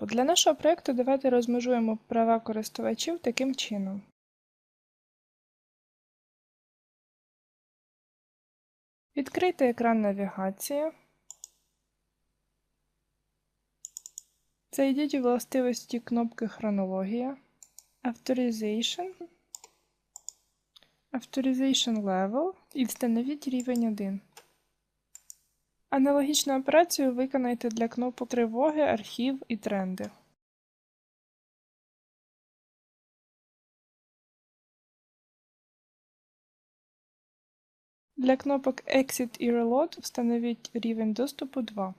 Для нашого проєкту давайте розмежуємо права користувачів таким чином. Відкрийте екран навігації. Зайдіть у властивості кнопки Хронологія, Authorization, Authorization Level і встановіть рівень 1. Аналогічну операцію виконайте для кнопок тривоги, архів і тренди. Для кнопок Exit і Reload встановіть рівень доступу 2.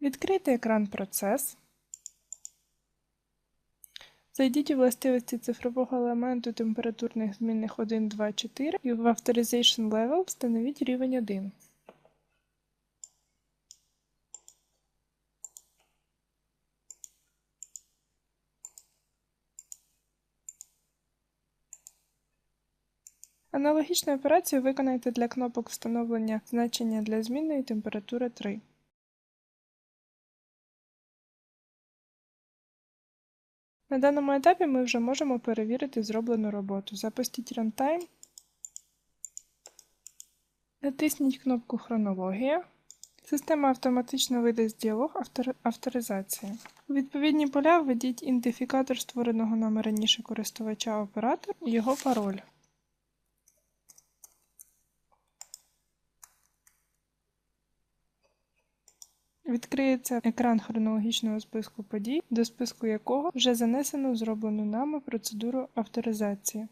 Відкрийте екран Процес. Зайдіть у властивості цифрового елементу температурних змінних 1, 2, 4 і в Authorization Level встановіть рівень 1. Аналогічну операцію виконайте для кнопок встановлення значення для змінної температури 3. На даному етапі ми вже можемо перевірити зроблену роботу. Запустіть Runtime. Натисніть кнопку Хронологія. Система автоматично видасть діалог автор... авторизації. У відповідні поля введіть ідентифікатор створеного нами раніше користувача оператор і його пароль. Відкриється екран хронологічного списку подій, до списку якого вже занесено зроблену нами процедуру авторизації.